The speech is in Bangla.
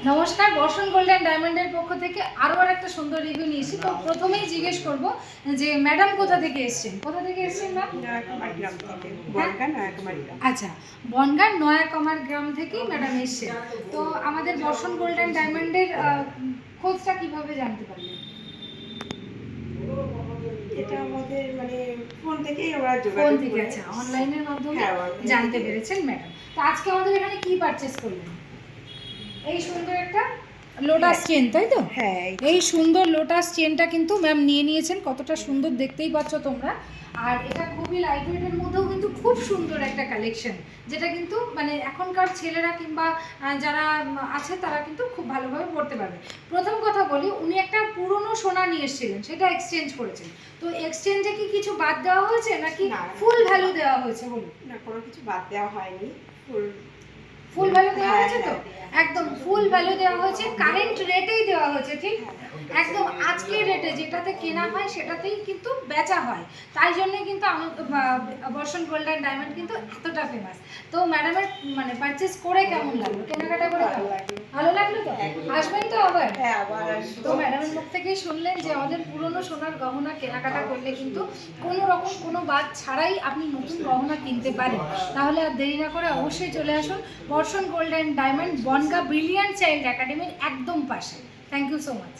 নমস্কার বর্ষণ গোল্ডেন ডায়মন্ডের পক্ষ থেকে আরও আর একটা সুন্দর রিভিউ নিয়েছি তো প্রথমেই জিজ্ঞেস করব যে ম্যাডাম কোথা থেকে এসেছেন? কোথা থেকে এসেছেন ম্যাম আচ্ছা বনগাঁর নয়াকমার গ্রাম থেকেই ম্যাডাম এসেছেন। তো আমাদের বর্ষণ গোল্ডেন ডায়মন্ডের খোঁজটা কীভাবে জানতে পারলেন? এটা আমাদের মানে ফোন থেকেই আমরা ফোন থেকে আচ্ছা অনলাইনের মাধ্যমে হ্যাঁ, জানতে পেরেছেন ম্যাডাম তো আজকে আমাদের এখানে কি পারচেস করলেন? এই সুন্দর একটা লোটাস চেন তাই তো? হ্যাঁ এই সুন্দর লোটাস চেনটা কিন্তু ম্যাম নিয়ে নিয়েছেন কতটা সুন্দর দেখতেই পাচ্ছ তোমরা। আর এটা খুবই লাইট ওয়েটের মধ্যেও কিন্তু খুব সুন্দর একটা কালেকশন যেটা কিন্তু মানে এখনকার ছেলেরা কিংবা যারা আছে তারা কিন্তু খুব ভালোভাবে পড়তে পারবে। প্রথম কথা বলি উনি একটা পুরনো সোনা নিয়ে এসেছিলেন সেটা এক্সচেঞ্জ করেছেন। তো এক্সচেঞ্জে কি কিছু বাদ দেওয়া হয়েছে নাকি ফুল ভ্যালু দেওয়া হয়েছে বলুন? না কোনো কিছু বাদ দেওয়া হয়নি ফুল ফুল ভ্যালু দেওয়া হ্যাঁ, হয়েছে তো? হ্যাঁ, একদম ফুল ভ্যালু দেওয়া হয়েছে। কারেন্ট রেটেই দেওয়া হয়েছে ঠিক? হ্যাঁ, একদম আজকের রেটে যেটাতে কেনা হয় সেটাতেই কিন্তু বেচা হয়। তাই জন্যে কিন্তু আমি বর্ষণ গোল্ড অ্যান্ড ডায়মন্ড কিন্তু এতটা ফেমাস তো ম্যাডামের মানে পারচেস করে কেমন লাগল? কেনাকাটা করে ভালো লাগল। ভালো লাগল তো? আসবেন তো আবার? হ্যাঁ আবার তো ম্যাডামের মুখ থেকেই শুনলেন যে আমাদের পুরনো সোনার গহনা কেনাকাটা করলে কিন্তু কোনো রকম কোনো বাদ ছাড়াই আপনি নতুন গহনা কিনতে পারেন। তাহলে আর দেরি না করে অবশ্যই চলে আসুন Barshan gold and diamond Bongaon brilliant child একাডেমির একদম পাশে। Thank you so much